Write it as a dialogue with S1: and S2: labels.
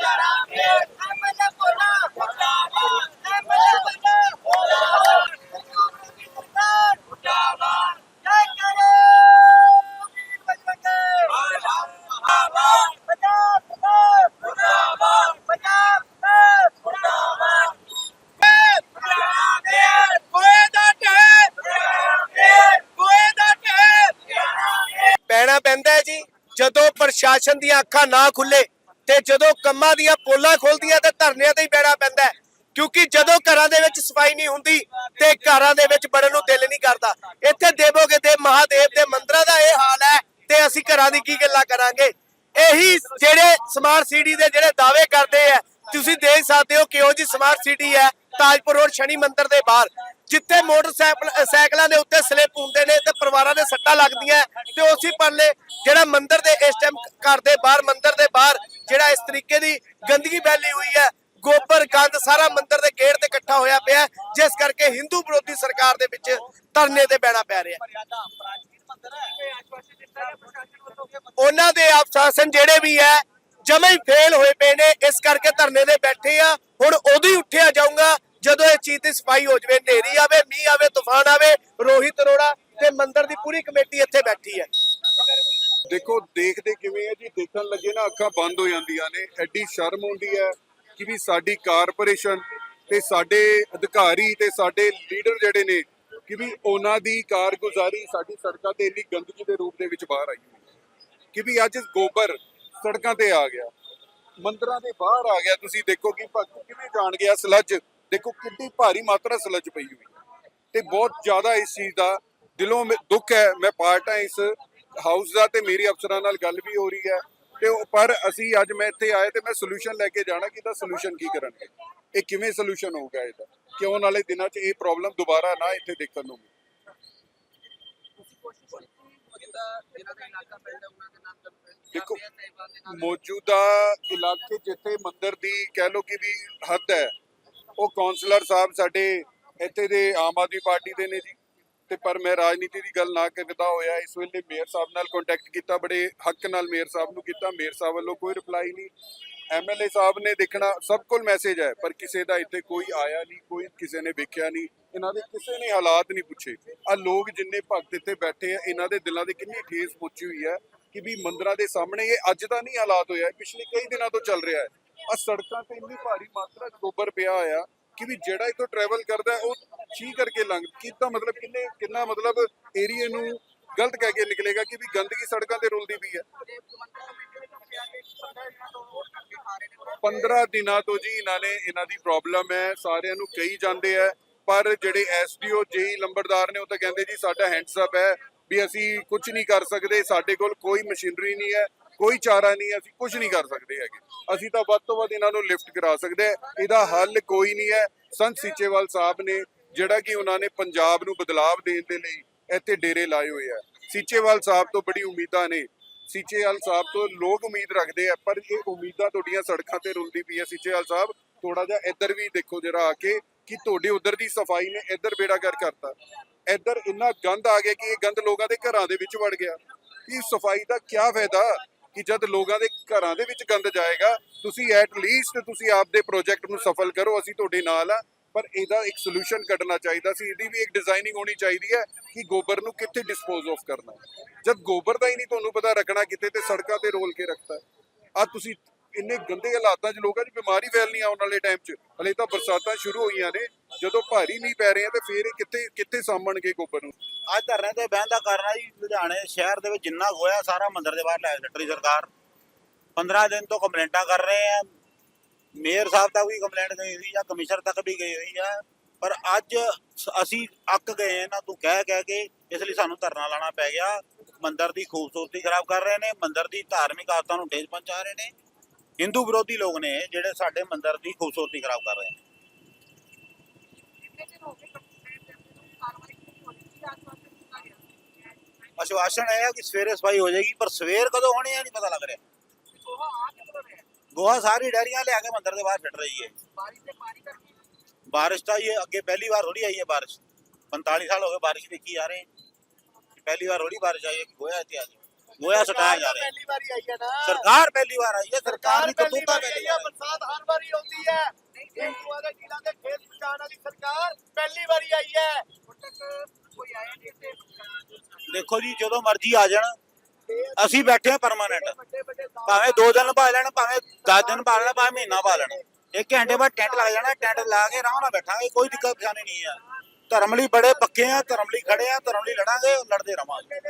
S1: যারা ਜਦੋਂ ਪ੍ਰਸ਼ਾਸਨ ਦੀਆਂ ਅੱਖਾਂ ਨਾ ਖੁੱਲੇ ਤੇ ਜਦੋਂ ਕੰਮਾਂ ਦੀਆਂ ਪੋਲਾਂ ਖੁੱਲਦੀਆਂ ਤੇ ਧਰਨਿਆਂ ਤੇ ਹੀ ਪੈਣਾ ਪੈਂਦਾ ਕਿਉਂਕਿ ਜਦੋਂ ਘਰਾਂ ਦੇ ਵਿੱਚ ਸਫ਼ਾਈ ਨਹੀਂ ਹੁੰਦੀ ਤੇ ਘਰਾਂ ਦੇ ਵਿੱਚ ਬੜਨ ਨੂੰ ਦਿਲ ਨਹੀਂ ਕਰਦਾ। ਇੱਥੇ ਦੇਵੋਗੇ ਦੇ ਮਹਾਦੇਵ ਦੇ ਮੰਦਰਾਂ ਦਾ ਇਹ ਹਾਲ ਹੈ ਤੇ ਅਸੀਂ ਘਰਾਂ ਦੀ ਕੀ ਗੱਲਾਂ ਕਰਾਂਗੇ? ਇਹੀ ਜਿਹੜੇ ਸਮਾਰਟ ਸਿਟੀ ਦੇ ਜਿਹੜੇ ਦਾਅਵੇ ਕਰਦੇ ਆ, ਤੁਸੀਂ ਦੇਖ ਸਕਦੇ ਹੋ ਕਿਹੋ ਜੀ ਸਮਾਰਟ ਸਿਟੀ ਹੈ, ਤਾਜਪੁਰ ਰੋਡ ਸ਼ਨੀ ਮੰਦਿਰ ਦੇ ਬਾਹਰ। ਜਿੱਥੇ ਮੋਟਰਸਾਈਕਲ ਸਾਈਕਲਾਂ ਦੇ ਉੱਤੇ ਸਲਿੱਪ ਹੁੰਦੇ ਨੇ ਤੇ ਪਰਿਵਾਰਾਂ ਦੇ ਸੱਟਾਂ ਲੱਗਦੀਆਂ ਤੇ ਉਸੇ ਪਰਲੇ ਜਿਹੜਾ ਮੰਦਿਰ ਦੇ ਇਸ ਟਾਈਮ ਘਰ ਦੇ ਬਾਹਰ, ਮੰਦਿਰ ਦੇ ਬਾਹਰ ਜਿਹੜਾ ਇਸ ਤਰੀਕੇ ਦੀ ਗੰਦਗੀ ਫੈਲੀ ਹੋਈ ਹੈ, ਗੋਬਰ, ਗੰਦ ਸਾਰਾ ਮੰਦਿਰ ਦੇ ਗੇਟ ਤੇ ਇਕੱਠਾ ਹੋਇਆ ਪਿਆ ਜਿਸ ਕਰਕੇ ਹਿੰਦੂ ਵਿਰੋਧੀ ਸਰਕਾਰ ਦੇ ਵਿੱਚ ਧਰਨੇ ਤੇ ਬਹਿਣਾ ਪੈ ਰਿਹਾ ਉਹਨਾਂ ਦੇ ਅਫਸਾਸਨ ਜਿਹੜੇ ਵੀ ਹੈ ਜਮੇ ਹੀ ਫੇਲ ਹੋਏ ਪਏ ਨੇ, ਇਸ ਕਰਕੇ ਧਰਨੇ ਤੇ ਬੈਠੇ ਆ, ਹੁਣ ਉਦੋਂ ਹੀ ਉੱਠਿਆ ਜਾਊਗਾ ਜਦੋਂ ਇਹ ਚੀਜ਼ ਦੀ ਸਫ਼ਾਈ ਹੋ ਜਵੇ, ਹਨੇਰੀ ਆਵੇ, ਮੀਂਹ ਆਵੇ, ਤੂਫਾਨ ਆਵੇ, ਰੋਹਿਤ ਅਰੋੜਾ ਤੇ ਮੰਦਿਰ ਦੀ ਪੂਰੀ ਕਮੇਟੀ ਇੱਥੇ ਬੈਠੀ ਹੈ।
S2: ਦੇਖੋ, ਦੇਖਦੇ ਕਿਵੇਂ ਹੈ ਜੀ? ਦੇਖਣ ਲੱਗੇ ਨਾ ਅੱਖਾਂ ਬੰਦ ਹੋ ਜਾਂਦੀਆਂ ਨੇ। ਐਡੀ ਸ਼ਰਮ ਆਉਂਦੀ ਹੈ ਕਿ ਵੀ ਸਾਡੀ ਕਾਰਪੋਰੇਸ਼ਨ ਤੇ ਸਾਡੇ ਅਧਿਕਾਰੀ ਤੇ ਸਾਡੇ ਲੀਡਰ ਜਿਹੜੇ ਨੇ, ਕਿ ਵੀ ਉਹਨਾਂ ਦੀ ਕਾਰਗੁਜ਼ਾਰੀ ਸਾਡੀ ਸੜਕਾਂ ਤੇ ਇੰਨੀ ਗੰਦਗੀ ਦੇ ਰੂਪ ਦੇ ਵਿੱਚ ਬਾਹਰ ਆਈ ਕਿ ਵੀ ਅੱਜ ਗੋਬਰ ਸੜਕਾਂ ਤੇ ਆ ਗਿਆ। ਮੰਦਰਾਂ ਦੇ ਬਾਹਰ ਆ ਗਿਆ। ਤੁਸੀਂ ਦੇਖੋ ਕਿ ਭਗਤ ਕਿਵੇਂ ਜਾਣ ਗਿਆ। ਸਲੱਜ ਦੇਖੋ ਕਿੰਨੀ ਭਾਰੀ ਮਾਤਰਾ ਸਲੱਜ ਪਈ ਹੋਈ ਤੇ ਬਹੁਤ ਜ਼ਿਆਦਾ ਇਸ ਚੀਜ਼ ਦਾ ਦਿਲੋਂ ਦੁੱਖ ਹੈ। ਮੈਂ ਪਾਰਟ ਹਾਂ ਇਸ ਹਾਊਸ ਦਾ ਤੇ ਮੇਰੀ ਅਫਸਰਾਂ ਨਾਲ ਗੱਲ ਵੀ ਹੋ ਰਹੀ ਹੈ। ਤੇ ਪਰ ਅਸੀਂ ਅੱਜ ਮੈਂ ਇੱਥੇ ਆਏ ਤੇ ਮੈਂ ਸੋਲੂਸ਼ਨ ਲੈ ਕੇ ਜਾਣਾ ਕਿ ਇਹਦਾ ਸੋਲੂਸ਼ਨ ਕੀ ਕਰਨਗੇ? ਇਹ ਕਿਵੇਂ ਸੋਲੂਸ਼ਨ ਹੋਊਗਾ ਇਹਦਾ? ਕਿ ਆਉਣ ਵਾਲੇ ਦਿਨਾਂ 'ਚ ਇਹ ਪ੍ਰੋਬਲਮ ਦੁਬਾਰਾ ਨਾ ਇੱਥੇ ਦੇਖਣ ਨੂੰ ਮਿਲੇ? ਦੇਖੋ, ਮੌਜੂਦਾ ਇਲਾਕੇ ਜਿੱਥੇ ਮੰਦਿਰ ਦੀ ਕਹਿ ਲੋ ਕਿ ਵੀ ਹੱਦ ਹੈ ਉਹ ਕਾਉਂਸਲਰ ਸਾਹਿਬ ਸਾਡੇ ਇੱਥੇ ਦੇ ਆਮ ਆਦਮੀ ਪਾਰਟੀ ਦੇ ਨੇ ਜੀ। ਤੇ ਪਰ ਮੈਂ ਰਾਜਨੀਤੀ ਦੀ ਗੱਲ ਨਾ ਕਰਦਾ ਹੋਇਆ, ਇਸ ਵੇਲੇ ਮੇਅਰ ਸਾਹਿਬ ਨਾਲ ਕੰਟੈਕਟ ਕੀਤਾ, ਬੜੇ ਹੱਕ ਨਾਲ ਮੇਅਰ ਸਾਹਿਬ ਨੂੰ ਕੀਤਾ। ਮੇਅਰ ਸਾਹਿਬ ਵੱਲੋਂ ਕੋਈ ਰਿਪਲਾਈ ਨਹੀਂ। ਐਮਐਲਏ ਸਾਹਿਬ ਨੇ ਦੇਖਣਾ, ਸਭ ਕੋਲ ਮੈਸੇਜ ਹੈ, ਪਰ ਕਿਸੇ ਦਾ ਇੱਥੇ ਕੋਈ ਆਇਆ ਨਹੀਂ, ਕੋਈ ਕਿਸੇ ਨੇ ਵੇਖਿਆ ਨਹੀਂ। ਇਹਨਾਂ ਦੇ ਕਿਸੇ ਨੇ ਹਾਲਾਤ ਨਹੀਂ ਪੁੱਛੇ। ਆ ਲੋਕ ਜਿੰਨੇ ਭਗਤ ਇੱਥੇ ਬੈਠੇ ਆ, ਇਹਨਾਂ ਦੇ ਦਿਲਾਂ ਦੇ ਕਿੰਨੀ ਠੇਸ ਪੁੱਛੀ ਹੋਈ ਹੈ ਕਿ ਵੀ ਮੰਦਰਾਂ ਦੇ ਸਾਹਮਣੇ ਇਹ ਅੱਜ ਦਾ ਨਹੀਂ ਹਾਲਾਤ ਹੋਇਆ, ਪਿਛਲੇ ਕਈ ਦਿਨਾਂ ਤੋਂ ਚੱਲ ਰਿਹਾ ਹੈ। ਆ ਸੜਕਾਂ ਤੇ ਇੰਨੀ ਭਾਰੀ ਮਾਤਰਾ 'ਚ ਗੋਬਰ ਪਿਆ ਹੋਇਆ ਕਿ ਵੀ ਜਿਹੜਾ ਇਥੋਂ ਟਰੈਵਲ ਕਰਦਾ ਉਹ ਛੀ ਕਰਕੇ ਲੰਘ ਕਿਤਾ ਮਤਲਬ ਕਿੰਨੇ, ਕਿੰਨਾ ਮਤਲਬ ਏਰੀਏ ਨੂੰ ਗਲਤ ਕਹਿ ਕੇ ਨਿਕਲੇਗਾ ਕਿ ਵੀ ਗੰਦਗੀ ਸੜਕਾਂ ਤੇ ਰੁਲਦੀ ਪਈ ਹੈ? 15 ਦਿਨਾਂ ਤੋਂ ਜੀ ਇਹਨਾਂ ਨੇ, ਇਹਨਾਂ ਦੀ ਪ੍ਰੋਬਲਮ ਹੈ, ਸਾਰਿਆਂ ਨੂੰ ਕਹੀ ਜਾਂਦੇ ਆ ਪਰ ਜਿਹੜੇ ਐਸਡੀਓ ਜੇਈ ਲੰਬੜਦਾਰ ਨੇ, ਉਹ ਤਾਂ ਕਹਿੰਦੇ ਜੀ ਸਾਡਾ ਹੈਂਡਸ ਅਪ ਹੈ ਵੀ ਅਸੀਂ ਕੁਝ ਨਹੀਂ ਕਰ ਸਕਦੇ, ਸਾਡੇ ਕੋਲ ਕੋਈ ਮਸ਼ੀਨਰੀ ਨਹੀਂ ਹੈ ਕੋਈ ਚਾਰਾ ਨਹੀਂ ਅਸੀਂ ਕੁਝ ਨਹੀਂ ਕਰ ਸਕਦੇ ਹੈਗੇ। ਅਸੀਂ ਤਾਂ ਵੱਧ ਤੋਂ ਵੱਧ ਇਹਨਾਂ ਨੂੰ ਲਿਫਟ ਕਰਾ ਸਕਦੇ ਇਹਦਾ ਹੱਲ ਕੋਈ ਨਹੀਂ ਹੈ। ਸੰਤ ਸੀਚੇਵਾਲ ਸਾਹਿਬ ਨੇ ਜਿਹੜਾ ਕਿ ਉਹਨਾਂ ਨੇ ਪੰਜਾਬ ਨੂੰ ਬਦਲਾਵ ਦੇਣ ਦੇ ਲਈ ਇੱਥੇ ਡੇਰੇ ਲਾਏ ਹੋਏ ਆ। ਸੀਚੇਵਾਲ ਸਾਹਿਬ ਤੋਂ ਬੜੀ ਉਮੀਦਾਂ ਨੇ। ਸੀਚੇਵਾਲ ਸਾਹਿਬ ਤੋਂ ਲੋਕ ਉਮੀਦ ਰੱਖਦੇ ਆ, ਪਰ ਇਹ ਉਮੀਦਾਂ ਤੁਹਾਡੀਆਂ ਸੜਕਾਂ ਤੇ ਰੁਲਦੀ ਪਈ ਹੈ ਸੀਚੇਵਾਲ ਸਾਹਿਬ। ਥੋੜਾ ਜਿਹਾ ਇੱਧਰ ਵੀ ਦੇਖੋ ਜਿਹੜਾ ਆ ਕੇ ਕਿ ਤੁਹਾਡੇ ਉਧਰ ਦੀ ਸਫ਼ਾਈ ਨੇ ਇੱਧਰ ਬੇੜਾ ਕਰ ਕਰਤਾ। ਇੱਧਰ ਇੰਨਾ ਗੰਦ ਆ ਗਿਆ ਕਿ ਇਹ ਗੰਦ ਲੋਕਾਂ ਦੇ ਘਰਾਂ ਦੇ ਵਿੱਚ ਵੜ ਗਿਆ। ਇਹ ਸਫ਼ਾਈ ਦਾ ਕੀ ਫਾਇਦਾ? ਕਿ ਜਦ ਲੋਕਾਂ ਦੇ ਘਰਾਂ ਦੇ ਵਿੱਚ ਗੰਦ ਜਾਏਗਾ, ਤੁਸੀਂ ਐਟ ਲੀਸਟ ਤੁਸੀਂ ਆਪਦੇ ਪ੍ਰੋਜੈਕਟ ਨੂੰ ਸਫਲ ਕਰੋ, ਅਸੀਂ ਤੁਹਾਡੇ ਨਾਲ ਆ ਪਰ ਇਹਦਾ ਇੱਕ ਸੋਲੂਸ਼ਨ ਕੱਢਣਾ ਚਾਹੀਦਾ ਸੀ, ਇਹਦੀ ਵੀ ਇੱਕ ਡਿਜ਼ਾਈਨਿੰਗ ਹੋਣੀ ਚਾਹੀਦੀ ਹੈ ਕਿ ਗੋਬਰ ਨੂੰ ਕਿੱਥੇ ਡਿਸਪੋਜ਼ ਆਫ ਕਰਨਾ ਜਦ ਗੋਬਰ ਦਾ ਹੀ ਨਹੀਂ ਤੁਹਾਨੂੰ ਪਤਾ ਰੱਖਣਾ ਕਿੱਥੇ ਤੇ ਸੜਕਾਂ ਤੇ ਰੋਲ ਕੇ ਰੱਖਤਾ ਆ ਤੁਸੀਂ ਇੰਨੇ ਗੰਦੇ ਹਾਲਾਤਾਂ 'ਚ ਲੋਕਾਂ 'ਚ ਬਿਮਾਰੀ ਫੈਲਣੀ ਆਉਣ ਵਾਲੇ ਟਾਈਮ 'ਚ। ਹਲੇ ਤਾਂ ਬਰਸਾਤਾਂ ਸ਼ੁਰੂ ਹੋਈਆਂ ਨੇ ਜਦੋਂ ਭਾਰੀ ਮੀਂਹ ਪੈ ਰਹੇ ਆ ਤੇ ਫੇਰ ਇਹ ਕਿੱਥੇ ਕਿੱਥੇ ਸਾਂਭਣਗੇ ਗੋਬਰ ਨੂੰ?
S3: ਅੱਜ ਧਰਨੇ ਤੇ ਬਹਿਣ ਦਾ ਕਾਰਨ ਹੈ ਜੀ, ਲੁਧਿਆਣੇ ਸ਼ਹਿਰ ਦੇ ਵਿੱਚ ਜਿੰਨਾ ਹੋਇਆ, ਸਾਰਾ ਮੰਦਿਰ ਦੇ ਬਾਹਰ ਲੈ ਸੱਟਰੀ ਸਰਕਾਰ। 15 ਦਿਨ ਤੋਂ ਕੰਪਲੇਂਟਾਂ ਕਰ ਰਹੇ ਆ। ਮੇਅਰ ਸਾਹਿਬ ਤੱਕ ਵੀ ਕੰਪਲੇਂਟ ਗਈ ਹੋਈ ਆ ਕਮਿਸ਼ਨਰ ਤੱਕ ਵੀ ਗਈ ਹੋਈ ਆ। ਪਰ ਅੱਜ ਅਸੀਂ ਅੱਕ ਗਏ ਨਾ ਤੂੰ ਕਹਿ ਕਹਿ ਕੇ, ਇਸ ਲਈ ਸਾਨੂੰ ਧਰਨਾ ਲਾਣਾ ਪੈ ਗਿਆ। ਮੰਦਿਰ ਦੀ ਖੂਬਸੂਰਤੀ ਖਰਾਬ ਕਰ ਰਹੇ ਨੇ, ਮੰਦਿਰ ਦੀ ਧਾਰਮਿਕ ਆਸਥਾ ਨੂੰ ਠੇਸ ਪਹੁੰਚਾ ਰਹੇ ਨੇ। ਹਿੰਦੂ ਵਿਰੋਧੀ ਲੋਕ ਨੇ ਜਿਹੜੇ ਸਾਡੇ ਮੰਦਿਰ ਦੀ ਖੂਬਸੂਰਤੀ ਖਰਾਬ ਕਰ ਰਹੇ ਨੇ। ਆਸ਼ਵਾਸਨ ਹੈ ਕਿ ਸਵੇਰੇ ਸਫ਼ਾਈ ਹੋ ਜਾਏਗੀ ਪਰ ਸਵੇਰ ਕਦੋਂ ਹੋਣੀ ਹੈ ਨਹੀਂ ਪਤਾ ਲੱਗ ਰਿਹਾ। ਗੋਹਾ ਸਾਰੀ ਡੈਰੀਆਂ ਲਿਆ ਕੇ ਮੰਦਰ ਦੇ ਬਾਹਰ ਛੱਡ ਰਹੀ ਹੈ। ਬਾਰਿਸ਼ ਤਾਂ ਇਹ ਅੱਗੇ ਪਹਿਲੀ ਵਾਰ ਹੋੜੀ ਆਈ ਹੈ ਬਾਰਿਸ਼। 45 ਸਾਲ ਹੋ ਗਏ ਬਾਰਿਸ਼ ਦੇਖੀ ਆ ਰਹੇ। ਪਹਿਲੀ ਵਾਰ ਹੋੜੀ ਬਾਰਿਸ਼ ਆਈ ਹੈ ਗੋਹਾ ਇੱਥੇ ਆ ਗਿਆ। ਗੋਇਆ ਸਟਾਇਆ ਜਾ ਰਿਹਾ।
S1: ਪਹਿਲੀ ਵਾਰ ਆਈ ਹੈ ਨਾ।
S3: ਸਰਕਾਰ ਪਹਿਲੀ ਵਾਰ ਆਈ ਹੈ ਸਰਕਾਰ ਦੀ
S1: ਕਤੂਤਾ
S3: ਪਹਿਲੀ ਵਾਰ
S1: ਬਰਸਾਤ ਹਰ ਵਾਰੀ ਆਉਂਦੀ ਹੈ। ਨਹੀਂ ਇਹ ਵਾਲਾ ਜ਼ਿਲ੍ਹਾ ਦੇ ਖੇਤ ਪਹੁੰਚਾਣ ਵਾਲੀ ਸਰਕਾਰ
S3: ਦੇਖੋ ਜੀ, ਜਦੋਂ ਮਰਜ਼ੀ ਆ ਜਾਣ। ਅਸੀਂ ਬੈਠੇ ਆ ਪਰਮਾਨੈਂਟ ਭਾਵੇਂ 2 ਦਿਨ ਪਾ ਲੈਣ, ਭਾਵੇਂ 10 ਦਿਨ ਪਾ ਲੈਣ, ਭਾਵੇਂ ਮਹੀਨਾ ਪਾ ਲੈਣ। ਇੱਕ ਘੰਟੇ ਬਾਅਦ ਟੈਂਟ ਲੱਗ ਜਾਣਾ, ਟੈਂਟ ਲਾ ਕੇ ਆਰਾਮ ਨਾਲ ਬੈਠਾਂਗੇ, ਕੋਈ ਦਿੱਕਤ ਪਰੇਸ਼ਾਨੀ ਨਹੀਂ ਆ ਧਰਮ ਲਈ ਬੜੇ ਪੱਕੇ ਆ ਧਰਮ ਲਈ ਖੜੇ ਆ ਧਰਮ ਲਈ ਲੜਾਂਗੇ, ਲੜਦੇ ਰਵਾਂਗੇ